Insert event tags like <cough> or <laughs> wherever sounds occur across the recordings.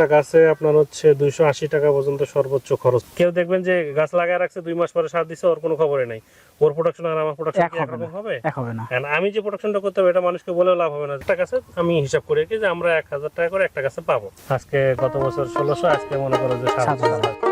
একটা গাছে আপনার হচ্ছে দুইশো আশি টাকা পর্যন্ত সর্বোচ্চ খরচ। কেউ দেখবেন যে গাছ লাগায় রাখছে দুই মাস পরে সার দিচ্ছে ওর কোনো খবরই নাই। ওর প্রোডাকশন আর আমার প্রোডাকশন হবে একরকম না। হবে হবে না। আমি যে প্রোডাকশনটা করতে হবে এটা মানুষকে বলেও লাভ হবে না। একটা গাছে আমি হিসাব করি কি যে আমরা এক হাজার টাকা করে একটা গাছে পাবো। আজকে গত বছর ষোলোশো আজকে মনে করো যে সাত হাজার।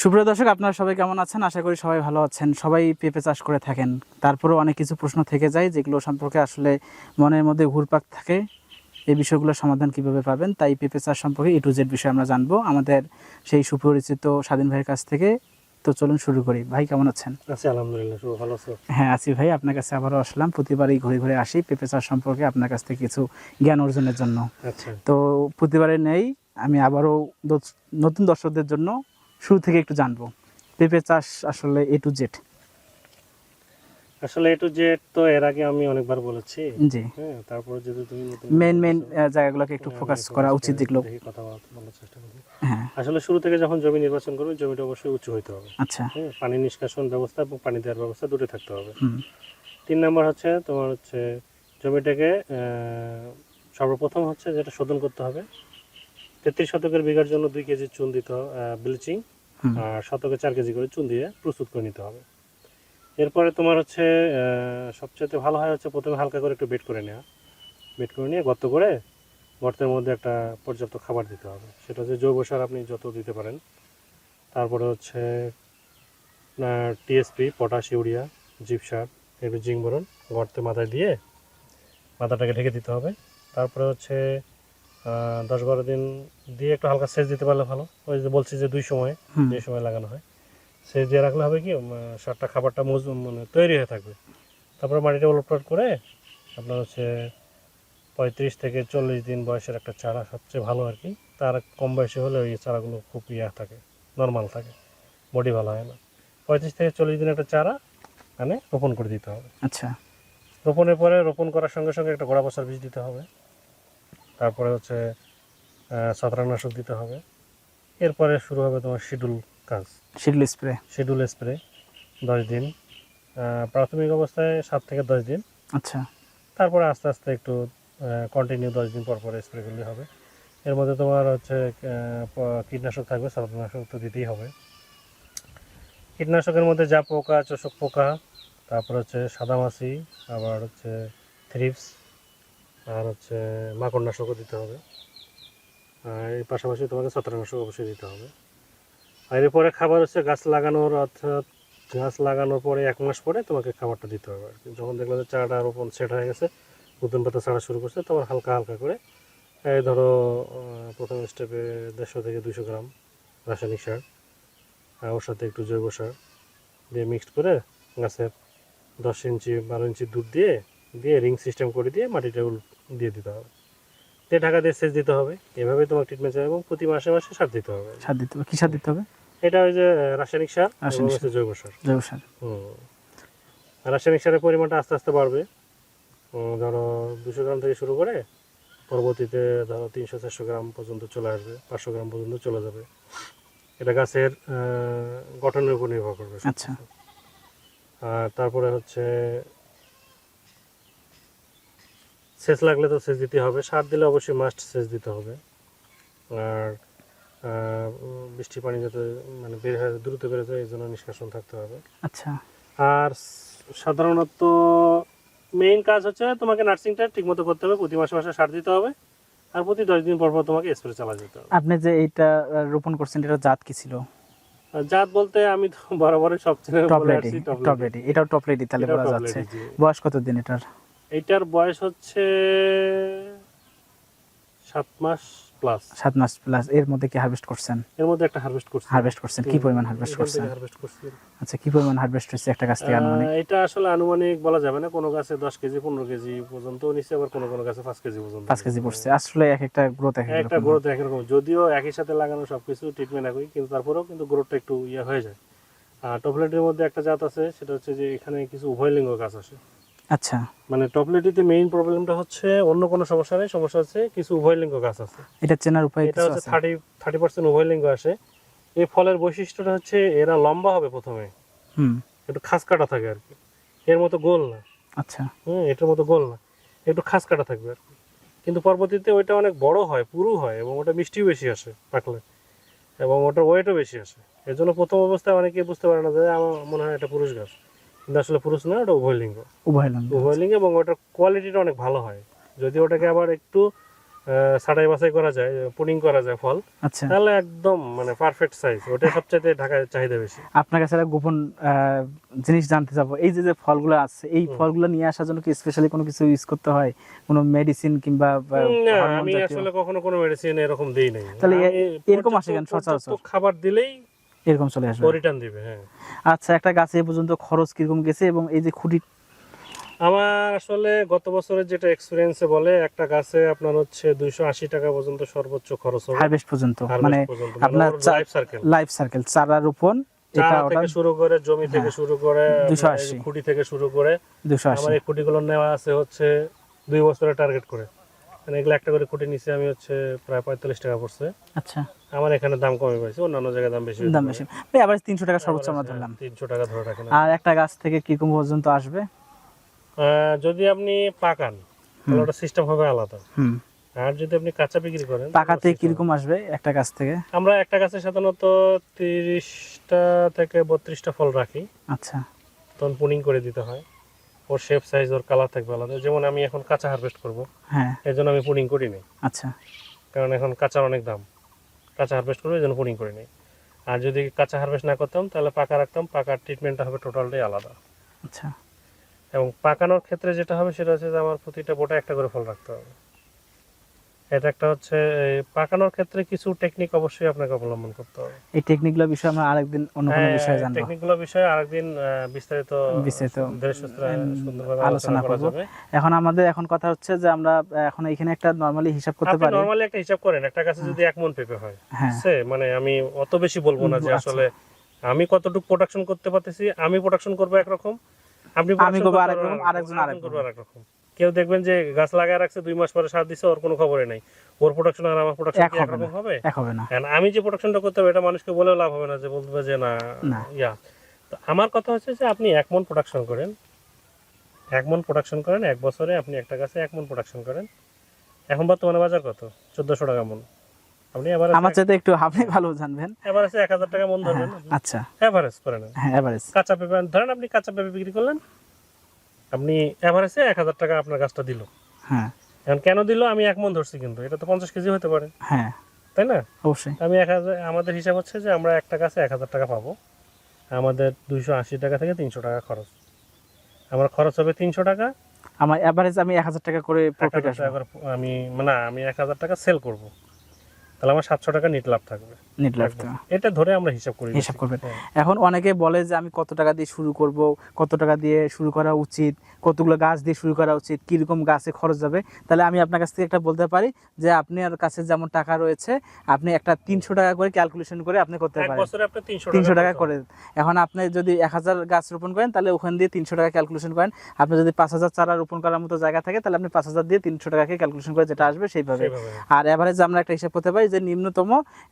সুপ্রিয় দর্শক আপনারা সবাই কেমন আছেন? আশা করি সবাই ভালো আছেন। সবাই পেঁপে চাষ করে থাকেন। তারপরেও অনেক কিছু প্রশ্ন থেকে যায় যেগুলো সম্পর্কে আসলে মনের মধ্যে ঘুরপাক থাকে। এই বিষয়গুলোর সমাধান কীভাবে পাবেন তাই পেঁপে চাষ সম্পর্কে ই টু জেড বিষয়ে আমরা জানব। আমাদের সেই সুপরিচিত স্বাধীন ভাইয়ের কাছ থেকে। তো চলুন শুরু করি। ভাই কেমন আছেন? আছি আলহামদুলিল্লাহ শুভ ভালো আছো? হ্যাঁ আছি ভাই। আপনার কাছে আবারও আসলাম। প্রতিবারই ঘুরে ঘুরে আসি পেঁপে চাষ সম্পর্কে আপনার কাছ থেকে কিছু জ্ঞান অর্জনের জন্য। আচ্ছা। তো প্রতিবারে নেই আমি আবারও নতুন দর্শকদের জন্য শুরু থেকে একটু জানব। পেঁপে চাষ আসলে এ টু জেড আসলে একটু যে তো এর আগে আমি অনেকবার বলেছি। জি। হ্যাঁ তারপরে যদি তুমি মেন মেন জায়গাগুলোকে একটু হ্যাঁ, ফোকাস করা উচিত করে যেগুলো কথা বলার চেষ্টা করি। হ্যাঁ। আসলে শুরু থেকে যখন জমি নির্বাচন করবে জমিটা অবশ্যই উঁচু হইতে হবে। আচ্ছা। হ্যাঁ পানি নিষ্কাশন ব্যবস্থা এবং পানি দেওয়ার ব্যবস্থা দুটোই থাকতে হবে। তিন নম্বর হচ্ছে তোমার হচ্ছে জমিটাকে সর্বপ্রথম হচ্ছে যেটা শোধন করতে হবে তেত্রিশ শতকের বিঘার জন্য দুই কেজি চুন দিতে হবে ব্লিচিং আর শতকে চার কেজি করে চুন দিয়ে প্রস্তুত করে নিতে হবে। এরপরে তোমার হচ্ছে সবচেয়ে ভালো হয় হচ্ছে প্রথমে হালকা করে একটু বেড করে নেওয়া। বেড করে নিয়ে গর্ত করে গর্তের মধ্যে একটা পর্যাপ্ত খাবার দিতে হবে। সেটা হচ্ছে জৈব সার আপনি যত দিতে পারেন। তারপরে হচ্ছে টিএসপি পটাশ ইউরিয়া জিপ সার একটু জিঙ্ক বরণ গর্তে মাথায় দিয়ে মাথাটাকে ঢেকে দিতে হবে। তারপরে হচ্ছে দশ বারো দিন দিয়ে একটু হালকা সেচ দিতে পারলে ভালো। ওই যে বলছি যে দুই সময় যে সময় লাগানো হয়। সেচ দিয়ে রাখলে হবে কি সারটা খাবারটা মজ মানে তৈরি হয়ে থাকবে। তারপরে মাটিটা উলটপাট করে আপনার হচ্ছে পঁয়ত্রিশ থেকে চল্লিশ দিন বয়সের একটা চারা সবচেয়ে ভালো আর কি। তার কম বয়সে হলে ওই চারাগুলো খুব ইয়া থাকে নর্মাল থাকে। বডি ভালো হয় না। পঁয়ত্রিশ থেকে চল্লিশ দিন একটা চারা মানে রোপণ করে দিতে হবে। আচ্ছা। রোপণের পরে রোপণ করার সঙ্গে সঙ্গে একটা গোড়া পচার বীজ দিতে হবে। তারপরে হচ্ছে ছত্রাকনাশক দিতে হবে। এরপরে শুরু হবে তোমার শিডিউল কাজ। Schedule spray. শিডিউল স্প্রে দশ দিন। প্রাথমিক অবস্থায় সাত থেকে দশ দিন। আচ্ছা। তারপরে আস্তে আস্তে একটু কন্টিনিউ দশ দিন পর পর স্প্রে করলে হবে। এর মধ্যে তোমার হচ্ছে কীটনাশক থাকবে ছত্রাকনাশক তো দিতেই হবে। কীটনাশকের মধ্যে যা পোকা চোষক পোকা। তারপর হচ্ছে সাদামাছি আবার হচ্ছে থ্রিপস। আর হচ্ছে মাকড়নাশকও দিতে হবে। আর এর পাশাপাশি তোমাকে ছত্রাকনাশক অবশ্যই দিতে হবে। আর এরপরে খাবার হচ্ছে গাছ লাগানোর, অর্থাৎ গাছ লাগানোর পরে এক মাস পরে তোমাকে খাবারটা দিতে হবে আর কি। যখন দেখলে যে চারাটা রোপণ সেট হয়ে গেছে নতুন পাতা ছাড়া শুরু করছে তখন হালকা হালকা করে, এই ধরো প্রথম স্টেপে দেড়শো থেকে দুশো গ্রাম রাসায়নিক সার, আর ওর সাথে একটু জৈব সার দিয়ে মিক্সড করে গাছে দশ ইঞ্চি, বারো ইঞ্চি দুধ দিয়ে দিয়ে রিং সিস্টেম করে দিয়ে মাটিটা উল- দিয়ে দিতে হবে। দিয়ে ঢাকা দিয়ে সেচ দিতে হবে। এভাবে তোমার ট্রিটমেন্ট চাই এবং প্রতি মাসে মাসে সার দিতে হবে। সার দিতে হবে। কি সার দিতে হবে? এটা ওই যে রাসায়নিক সার রাসায়নিক সার। জৈব সার। জৈব সার। হুম। রাসায়নিক সারের পরিমাণটা আস্তে আস্তে বাড়বে। ধরো দুশো গ্রাম থেকে শুরু করে পরবর্তীতে ধরো তিনশো চারশো গ্রাম পর্যন্ত চলে আসবে পাঁচশো গ্রাম পর্যন্ত চলে যাবে। এটা গাছের গঠনের উপর নির্ভর করবে আচ্ছা। আর তারপরে হচ্ছে সেচ লাগলে তো সেচ দিতে হবে। সার দিলে অবশ্যই মাস্ট সেচ দিতে হবে। আর বৃষ্টি পানি যাতে মানে বের হয়ে দ্রুত বেড়ে যায় এই জন্য নিষ্কাশন থাকতে হবে। আচ্ছা। আর সাধারণত মেইন কাজ হচ্ছে তোমাকে নার্সিংটা ঠিকমতো করতে হবে। প্রতি মাসে মাসে সার দিতে হবে। আর প্রতি দশ দিন পর পর তোমাকে স্প্রে চালা যেতে হবে। আপনি যে এইটা রোপণ করছেন এটা জাত কি ছিল? জাত বলতে আমি তো বরাবরই সব চ্যানেলে টপ রেডি এটাও টপ রেডি তাহলে বলা যাচ্ছে। বয়স কত দিন এটার? এইটার বয়স হচ্ছে সাত মাস প্লাস সাত মাস প্লাস এর মধ্যে কি হারভেস্ট করছেন? এর মধ্যে একটা হারভেস্ট করছি। হারভেস্ট করছেন। কি পরিমাণ হারভেস্ট করছেন? হারভেস্ট করছি। আচ্ছা কি পরিমাণ হারভেস্ট হয়েছে একটা গাছ থেকে আনুমানিক? এটা আসলে আনুমানিক বলা যাবে না। কোনো গাছে দশ কেজি পনেরো কেজি পর্যন্ত আবার কোনো কোনো গাছে কেজি পর্যন্ত কেজি পড়ছে। আসলে এক একটা গ্রোথ এক এক একটা। গ্রোথ যদিও একই সাথে লাগানো সবকিছু ট্রিটমেন্ট একই কিন্তু তারপরেও কিন্তু গ্রোথটা একটু ইয়ে হয়ে যায়। আর টপলেটের মধ্যে একটা জাত আছে সেটা হচ্ছে যে এখানে কিছু উভয়লিঙ্গ গাছ আসে। আচ্ছা। মানে টপলেটিতে মেইন প্রবলেমটা হচ্ছে অন্য কোনো সমস্যা নেই সমস্যা হচ্ছে কিছু উভয়লিঙ্গ গাছ আছে। এটা চেনার উপায় এটা হচ্ছে থার্টি থার্টি পার্সেন্ট উভয়লিঙ্গ আসে। এই ফলের বৈশিষ্ট্যটা হচ্ছে এরা লম্বা হবে প্রথমে। হুম। একটু খাস কাটা থাকে আর কি। এর মতো গোল না। আচ্ছা। হুম এটার মতো গোল না। একটু খাস কাটা থাকবে আর কি। কিন্তু পরবর্তীতে ওইটা অনেক বড় হয় পুরু হয় এবং ওটা মিষ্টিও বেশি আসে পাকলে। এবং ওটার ওয়েটও বেশি আসে। এর জন্য প্রথম অবস্থায় অনেকে বুঝতে পারে না যে আমার মনে হয় এটা পুরুষ গাছ। আসলে পুরুষ না ওটা উভয়লিঙ্গ উভয় লঙ্গ। উভয়লিঙ্গ এবং ওটার কোয়ালিটিটা অনেক ভালো হয়। যদি ওটাকে আবার একটু আহ, বাছাই করা যায় পুডিং করা যায় ফল আচ্ছা। তাহলে একদম মানে পারফেক্ট সাইজ ওটা সবচাইতে ঢাকায় চাহিদা বেশি। আপনার কাছে একটা গোপন জিনিস জানতে যাব এই যে যে ফলগুলো আছে এই। ফলগুলো নিয়ে আসার জন্য কি স্পেশালি কোনো কিছু ইউজ করতে হয়? কোনো মেডিসিন কিংবা আমি আসলে কখনো কোনো মেডিসিন এরকম দিই নাই। তাহলে এরকম আসে কেন? সচরাচর? খাবার দিলেই এরকম চলে আসবে। রিটার্ন দিবে হ্যাঁ। আচ্ছা একটা গাছে এ পর্যন্ত খরচ কীরকম গেছে এবং এই যে খুঁটি আমার আসলে গত বছরের যেটা এক্সপিরিয়েন্সে বলে একটা গাছে আপনার হচ্ছে দুইশো আশি টাকা পর্যন্ত সর্বোচ্চ খরচ হবে। হারভেস্ট পর্যন্ত। মানে আপনার life cycle। লাইফ সার্কেল চারা রোপণ এটা থেকে শুরু করে জমি থেকে হ্যাঁ। শুরু করে 280 আপনার খুঁটি থেকে শুরু করে আমার এই খুঁটিগুলো নেওয়া আছে হচ্ছে দুই বছরের টার্গেট করে। মানে এগুলো একটা করে খুঁটি নিচে আমি হচ্ছে প্রায় পঁয়তাল্লিশ টাকা পড়ছে। আচ্ছা। আমার এখানে দাম কমে পাইছে অন্যান্য জায়গায় দাম বেশি দাম বেশি। ভাই আবার তিনশো টাকা সর্বোচ্চ আমরা ধরলাম। তিনশো টাকা ধরে রাখেন আর একটা গাছ থেকে কীরকম পর্যন্ত আসবে? যদি আপনি পাকান তাহলে ওটা সিস্টেম হবে আলাদা। হুম। আর যদি আপনি কাঁচা বিক্রি করেন পাকাতে কীরকম আসবে একটা গাছ থেকে? আমরা একটা গাছে সাধারণত তিরিশটা থেকে বত্রিশটা ফল রাখি। আচ্ছা। তখন পুনিং করে দিতে হয়। ওর শেপ সাইজ ওর কালার থাকবে আলাদা। যেমন আমি এখন কাঁচা হারভেস্ট করব হ্যাঁ। এই জন্য আমি পুনিং করিনি। আচ্ছা। কারণ এখন কাঁচার অনেক দাম। কাঁচা হারভেস্ট করব এই জন্য করে নেই। আর যদি কাঁচা হারভেস্ট না করতাম তাহলে পাকা রাখতাম পাকার ট্রিটমেন্টটা হবে টোটালটাই আলাদা। আচ্ছা। এবং পাকানোর ক্ষেত্রে যেটা হবে সেটা হচ্ছে যে আমার প্রতিটা বোটা একটা করে ফল রাখতে হবে। এটা একটা হচ্ছে পাকানোর ক্ষেত্রে কিছু টেকনিক অবশ্যই আপনাকে অবলম্বন করতে হবে। এই টেকনিকগুলো বিষয়ে আমরা আরেকদিন অন্য কোনো বিষয়ে জানব। টেকনিকগুলো বিষয়ে আরেকদিন বিস্তারিত বিস্তারিত, সুন্দরভাবে আলোচনা করব। এখন আমাদের এখন কথা হচ্ছে যে আমরা এখন এখানে একটা নরমালি হিসাব করতে আপনি পারি। নরমালি একটা হিসাব করেন একটা গাছে যদি এক মন পেঁপে হয় হ্যাঁ। সে মানে আমি অত বেশি বলব না যে আচ্ছা। আসলে আমি কতটুকু প্রোডাকশন করতে পারতেছি আমি প্রোডাকশন করব একরকম আপনি আমি করব আরেক রকম, আরেকজন আরেক করব আরেক রকম। কেউ দেখবেন যে গাছ লাগায় রাখছে দুই মাস পরে সার দিছে ওর কোনো খবরই নাই। ওর প্রোডাকশন আর আমার প্রোডাকশন একরকম হবে? হবে না। আমি যে প্রোডাকশনটা করতে হবে এটা মানুষকে বলেও লাভ হবে না যে বলবে যে না। ইয়া। তো আমার কথা হচ্ছে যে আপনি এক মন প্রোডাকশন করেন এক মন প্রোডাকশন করেন এক বছরে আপনি একটা গাছে এক মন প্রোডাকশন করেন। এখন বর্তমানে বাজার কত? চোদ্দশো টাকা মন। আপনি এবার আমার চাইতে একটু আপনি ভালো জানবেন। এক হাজার টাকা মন ধরবেন। আচ্ছা। এভারেজ করে নেন হ্যাঁ এভারেজ। কাঁচা পেঁপে ধরেন আপনি কাঁচা পেঁপে বিক্রি করলেন? আপনি এভারেজে এক হাজার টাকা আপনার গাছটা দিল। হ্যাঁ। এখন কেন দিল? আমি এক মন ধরছি কিন্তু এটা তো পঞ্চাশ কেজি হতে পারে। হ্যাঁ। তাই না? অবশ্যই। আমি এক হাজার আমাদের হিসাব হচ্ছে যে আমরা একটা গাছে এক হাজার টাকা পাবো। আমাদের দুইশো আশি টাকা থেকে তিনশো টাকা খরচ। আমার খরচ হবে তিনশো টাকা। আমার এভারেজ আমি এক হাজার টাকা করে প্রফিট আসবে। আমি মানে আমি এক হাজার টাকা সেল করব। তাহলে আমার সাতশো টাকা নিট লাভ থাকবে। নেট লাগতে এটা ধরে আমরা হিসাব করি হিসাব করবেন। হ্যাঁ। এখন অনেকে বলে যে আমি কত টাকা দিয়ে শুরু করব কত টাকা দিয়ে শুরু করা উচিত কতগুলো গাছ দিয়ে শুরু করা উচিত কীরকম গাছে খরচ যাবে। তাহলে আমি আপনার কাছ থেকে একটা বলতে পারি যে আপনার কাছে যেমন টাকা রয়েছে আপনি একটা তিনশো টাকা করে ক্যালকুলেশন করে আপনি করতে পারেন। তিনশো টাকা করে। এখন আপনি যদি এক হাজার গাছ রোপণ করেন তাহলে ওখান দিয়ে তিনশো টাকা ক্যালকুলেশন করেন। আপনি যদি পাঁচ হাজার চারা রোপণ করার মতো জায়গা থাকে তাহলে আপনি পাঁচ হাজার দিয়ে তিনশো টাকাকে ক্যালকুলেশন করে যেটা আসবে সেইভাবে। সেইভাবে। আর এভারেজ আমরা একটা হিসাব করতে পারি যে নিম্নতম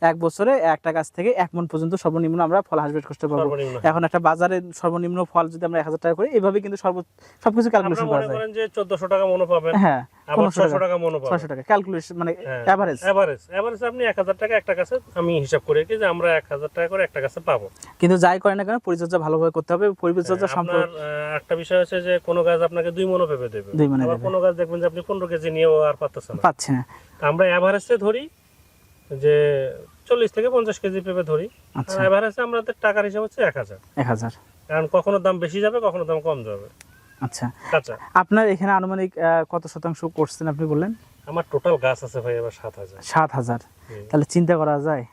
এক বছরে একটা গাছ থেকে এক মন পর্যন্ত সর্বনিম্ন আমরা ফল হাসবেট করতে পারব। এখন একটা বাজারে সর্বনিম্ন ফল যদি আমরা এক হাজার টাকা করি এইভাবে কিন্তু সর্ব সবকিছু ক্যালকুলেশন করা যায়। যে চোদ্দশো টাকা মনে পাবেন হ্যাঁ টাকা মনে পাবেন। টাকা ক্যালকুলেশন মানে হ্যাঁ। অ্যাভারেজ এভারেজ এভারেজ আপনি এক হাজার টাকা একটা গাছে আমি হিসাব করে রেখি যে আমরা এক হাজার টাকা করে একটা গাছে পাবো। কিন্তু যাই করে না কেন পরিচর্যা ভালোভাবে করতে হবে পরিচর্যা হ্যাঁ, সম্পর্ক একটা বিষয় হচ্ছে যে কোনো গাছ আপনাকে দুই মনো দেবে। কোনো গাছ দেখবেন যে আপনি পনেরো কেজি নিয়েও আর পারতেছেন না। পাচ্ছি না। আমরা ধরি যে চল্লিশ থেকে পঞ্চাশ কেজি পেঁপে ধরি। আচ্ছা। এভারেজে আমাদের টাকার হিসাব হচ্ছে এক হাজার। এক হাজার। কারণ কখনো দাম বেশি যাবে কখনো দাম কম যাবে। আচ্ছা। কাঁচা আপনার এখানে আনুমানিক কত শতাংশ করছেন আপনি বললেন? আমার টোটাল গাছ আছে ভাই এবার সাত হাজার। সাত হাজার। তাহলে চিন্তা করা যায়।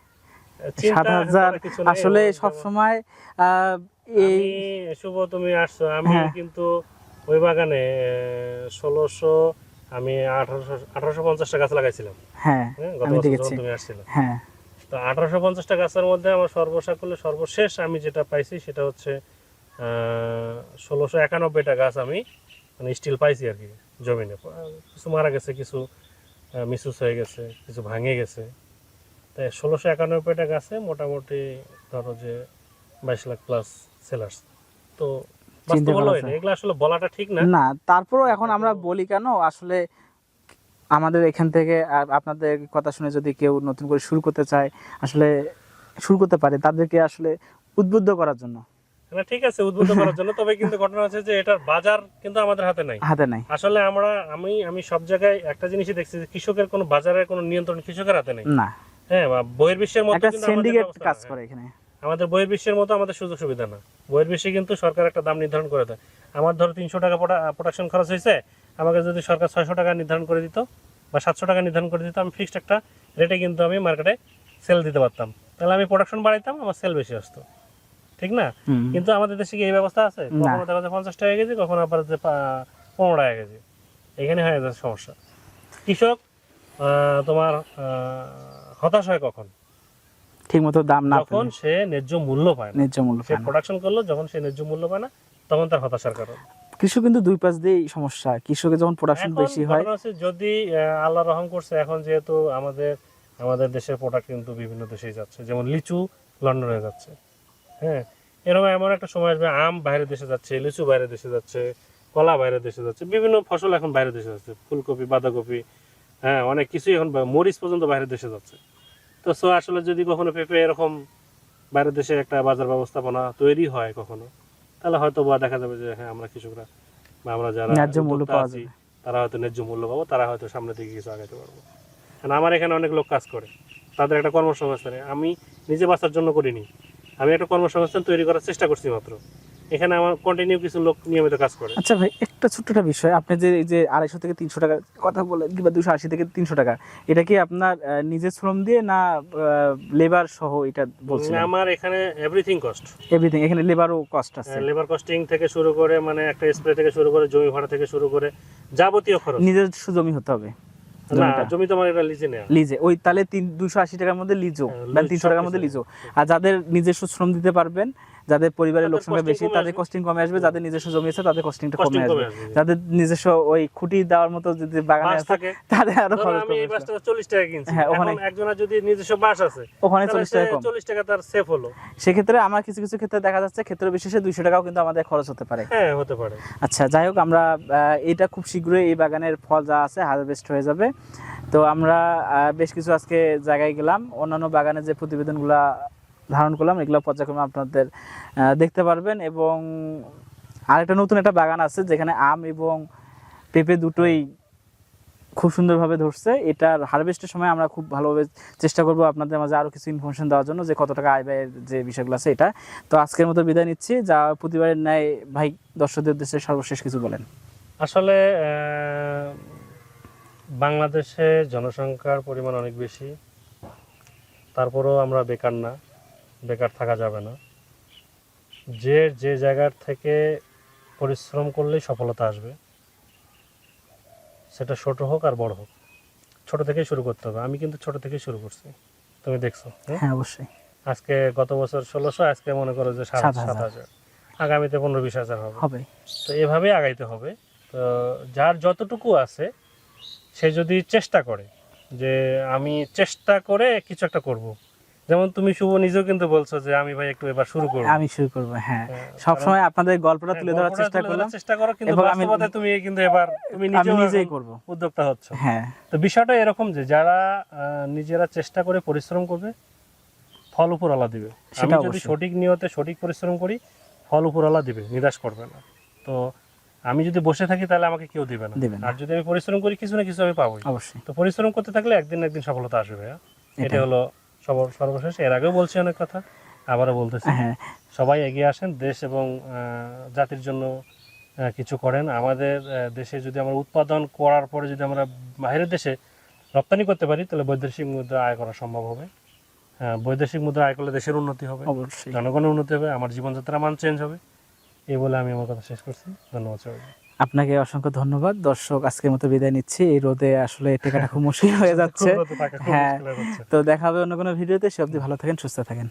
সাত হাজার আসলে আমার সব সময় এই আমি শুভ তুমি আসছো আমি হ্যাঁ। কিন্তু ওই বাগানে ষোলোশো আমি আঠারোশো আঠারোশো পঞ্চাশটা গাছ লাগাইছিলাম। হ্যাঁ হ্যাঁ গত বছর তুমি আসছিলে। হ্যাঁ। তো আঠারোশো পঞ্চাশটা গাছের মধ্যে আমার সর্বসাকুল্যে সর্বশেষ আমি যেটা পাইছি সেটা হচ্ছে ষোলোশো একানব্বইটা গাছ আমি মানে স্টিল পাইছি আর কি জমিনে। কিছু মারা গেছে কিছু মিসুস হয়ে গেছে কিছু ভাঙে গেছে। তাই ষোলোশো একানব্বইটা আছে মোটামুটি ধরো যে বাইশ লাখ প্লাস সেলার্স তো। এগুলো আসলে বলাটা ঠিক না। না তারপরেও এখন আমরা বলি কেন আসলে আমাদের এখান থেকে আপনাদের কথা শুনে যদি কেউ নতুন করে শুরু করতে চায় আসলে শুরু করতে পারে তাদেরকে আসলে উদ্বুদ্ধ করার জন্য। না ঠিক আছে উদ্বুদ্ধ করার জন্য। তবে কিন্তু <laughs> ঘটনা হচ্ছে যে এটার বাজার কিন্তু আমাদের হাতে নাই। হাতে নাই। আসলে আমরা আমি আমি সব জায়গায় একটা জিনিসই দেখছি যে কৃষকের কোনো বাজারের কোনো নিয়ন্ত্রণ কৃষকের হাতে নেই। না। হ্যাঁ বা বহির্বিশ্বের মতো একটা সিন্ডিকেট কাজ করে এখানে। আমাদের বহির্বিশ্বের মতো আমাদের সুযোগ সুবিধা না। বহির্বিশ্বে কিন্তু সরকার একটা দাম নির্ধারণ করে দেয়। আমার ধরো তিনশো টাকা প্রোডাকশন খরচ হয়েছে আমাকে যদি সরকার ছয়শো টাকা নির্ধারণ করে দিত বা সাতশো টাকা নির্ধারণ করে দিত আমি ফিক্সড একটা রেটে কিন্তু আমি মার্কেটে সেল দিতে পারতাম। তাহলে আমি প্রোডাকশন বাড়াইতাম আমার সেল বেশি আসতো। ঠিক না? কিন্তু আমাদের দেশে কি এই ব্যবস্থা আছে? কখনো দেখা পঞ্চাশ টাকা কেজি কখনো আবার যে পনেরো টাকা কেজি। এখানে হয়ে যাচ্ছে সমস্যা। কৃষক তোমার হতাশ হয় কখন? ঠিক মতো দাম না যখন সে ন্যায্য মূল্য পায় না। ন্যায্য মূল্য সে। প্রোডাকশন করল যখন সে ন্যায্য মূল্য পায় না তখন তার হতাশার কারণ। কৃষক কিন্তু দুই পাশ দিয়েই সমস্যা। কৃষকের যখন প্রোডাকশন বেশি হয় যদি আল্লাহ রহম করছে এখন যেহেতু আমাদের আমাদের দেশের প্রোডাক্ট কিন্তু বিভিন্ন দেশেই যাচ্ছে। যেমন লিচু লন্ডনে যাচ্ছে। হ্যাঁ এরকম এমন একটা সময় আসবে আম বাইরের দেশে যাচ্ছে লিচু বাইরের দেশে যাচ্ছে কলা বাইরের দেশে যাচ্ছে বিভিন্ন ফসল এখন বাইরের দেশে যাচ্ছে। ফুলকপি বাঁধাকপি হ্যাঁ অনেক কিছুই এখন মরিচ পর্যন্ত বাইরের দেশে যাচ্ছে। তো সো আসলে যদি কখনো পেঁপে এরকম বাইরের দেশে একটা বাজার ব্যবস্থাপনা তৈরি হয় কখনো তাহলে হয়তো বা দেখা যাবে যে হ্যাঁ আমরা কৃষকরা বা আমরা যারা ন্যায্য মূল্য পাওয়া যাবে। তারা হয়তো ন্যায্য মূল্য পাবো তারা হয়তো সামনের দিকে কিছু আগাতে পারব। কারণ আমার এখানে অনেক লোক কাজ করে তাদের একটা কর্মসংস্থানে। আমি নিজে বাঁচার জন্য করিনি। আমি একটা কর্মসংস্থান তৈরি করার চেষ্টা করছি মাত্র। এখানে আমার কন্টিনিউ কিছু লোক নিয়মিত কাজ করে। আচ্ছা ভাই একটা ছোট্ট একটা বিষয়। আপনি যে এই যে আড়াইশো থেকে তিনশো টাকা কথা বলেন কিংবা দুশো আশি থেকে তিনশো টাকা এটা কি আপনার নিজের শ্রম দিয়ে না লেবার সহ এটা বলছেন আমার এখানে এভরিথিং কস্ট এভরিথিং এখানে লেবারও কস্ট আছে। লেবার কস্টিং থেকে শুরু করে মানে একটা স্প্রে থেকে শুরু করে জমি ভাড়া থেকে শুরু করে যাবতীয় খরচ। নিজের জমি হতে হবে জমি তোমার এটা লিজে নেওয়া। লিজে ওই তাহলে তিন দুশো আশি টাকার মধ্যে লিজো হ্যাঁ, বা তিনশো টাকার মধ্যে লিজো আর যাদের নিজস্ব শ্রম দিতে পারবেন যাদের পরিবারের লোক সংখ্যা বেশি তাদের। কস্টিং কমে আসবে যাদের নিজস্ব জমি আছে তাদের কস্টিংটা কমে আসবে। যাদের নিজস্ব ওই খুঁটি দেওয়ার মতো যদি বাগানে থাকে তাদের আরও খরচ আমি এই বাসটা চল্লিশ টাকা কিনছি। হ্যাঁ, ওখানে- একজনের যদি নিজস্ব বাস আছে ওখানে চল্লিশ টাকা কম। চল্লিশ টাকা তার সেফ হলো। সেক্ষেত্রে আমার কিছু কিছু ক্ষেত্রে দেখা যাচ্ছে ক্ষেত্র বিশেষে দুইশো টাকাও কিন্তু আমাদের খরচ হতে পারে। হ্যাঁ হতে পারে। আচ্ছা যাই হোক আমরা এটা খুব শীঘ্রই এই বাগানের ফল যা আছে হারভেস্ট হয়ে যাবে। তো আমরা বেশ কিছু আজকে জায়গায় গেলাম। অন্যান্য বাগানের যে প্রতিবেদনগুলা ধারণ করলাম, এগুলো পর্যায়ক্রমে আপনাদের দেখতে পারবেন। এবং আরেকটা নতুন একটা বাগান আছে, যেখানে আম এবং পেঁপে দুটোই খুব সুন্দরভাবে ধরছে। এটার হারভেস্টের সময় আমরা খুব ভালোভাবে চেষ্টা করব আপনাদের মাঝে আরও কিছু ইনফরমেশন দেওয়ার জন্য যে কত টাকা আয় ব্যয়ের যে বিষয়গুলো আছে এটা। তো আজকের মতো বিদায় নিচ্ছি। যা প্রতিবারের ন্যায়, ভাই, দর্শকদের উদ্দেশ্যে সর্বশেষ কিছু বলেন। আসলে বাংলাদেশে জনসংখ্যার পরিমাণ অনেক বেশি। তারপরেও আমরা বেকার না। বেকার থাকা যাবে না। যে যে জায়গার থেকে পরিশ্রম করলেই সফলতা আসবে। সেটা ছোট হোক আর বড় হোক। ছোট থেকে শুরু করতে হবে। আমি কিন্তু ছোট থেকে শুরু করছি। তুমি দেখছ হ্যাঁ অবশ্যই। আজকে গত বছর ষোলোশো আজকে মনে করো যে সাত সাত হাজার। আগামীতে পনেরো বিশ হাজার হবে। হবে। তো এভাবেই আগাইতে হবে। তো যার যতটুকু আছে সে যদি চেষ্টা করে যে আমি চেষ্টা করে কিছু একটা করব যেমন তুমি শুভ নিজেও কিন্তু বলছো যে আমি ভাই একটু এবার শুরু করব। আমি শুরু করব হ্যাঁ। হ্যাঁ, সবসময় আপনাদের গল্পটা হ্যাঁ, তুলে ধরার চেষ্টা করলাম। চেষ্টা করো কিন্তু এবং আমি- বাস্তবতা তুমি কিন্তু এবার তুমি নিজেও নিজেই করব। উদ্যোক্তা হচ্ছ। হ্যাঁ। তো বিষয়টা এরকম যে যারা নিজেরা চেষ্টা করে পরিশ্রম করবে ফল উপর উপরওয়ালা দিবে। আমি সেটা যদি সঠিক নিয়তে সঠিক পরিশ্রম করি ফল উপর উপরওয়ালা দিবে নিরাশ করবে না। তো আমি যদি বসে থাকি তাহলে আমাকে কেউ দিবে না। আর যদি আমি পরিশ্রম করি কিছু না কিছু আমি পাবোই। অবশ্যই। তো পরিশ্রম করতে থাকলে একদিন না একদিন সফলতা আসবে এটা হলো সব- সর্বশেষ। এর আগেও বলছি অনেক কথা আবারও বলতেছি। হ্যাঁ। সবাই এগিয়ে আসেন দেশ এবং জাতির জন্য কিছু করেন। আমাদের দেশে যদি আমরা উৎপাদন করার পরে যদি আমরা বাইরের দেশে রপ্তানি করতে পারি তাহলে বৈদেশিক মুদ্রা আয় করা সম্ভব হবে। হ্যাঁ, বৈদেশিক মুদ্রা আয় করলে দেশের উন্নতি হবে অবশ্যই। জনগণের উন্নতি হবে আমার জীবনযাত্রার মান চেঞ্জ হবে। এই বলে আমি আমার কথা শেষ করছি। ধন্যবাদ সবাইকে। আপনাকে অসংখ্য ধন্যবাদ। দর্শক আজকের মতো বিদায় নিচ্ছি। এই রোদে আসলে টেকাটা খুব মুশকিল হয়ে <laughs> যাচ্ছে। হ্যাঁ। তো দেখা হবে অন্য কোনো ভিডিওতে। সে অবধি ভালো থাকেন সুস্থ থাকেন।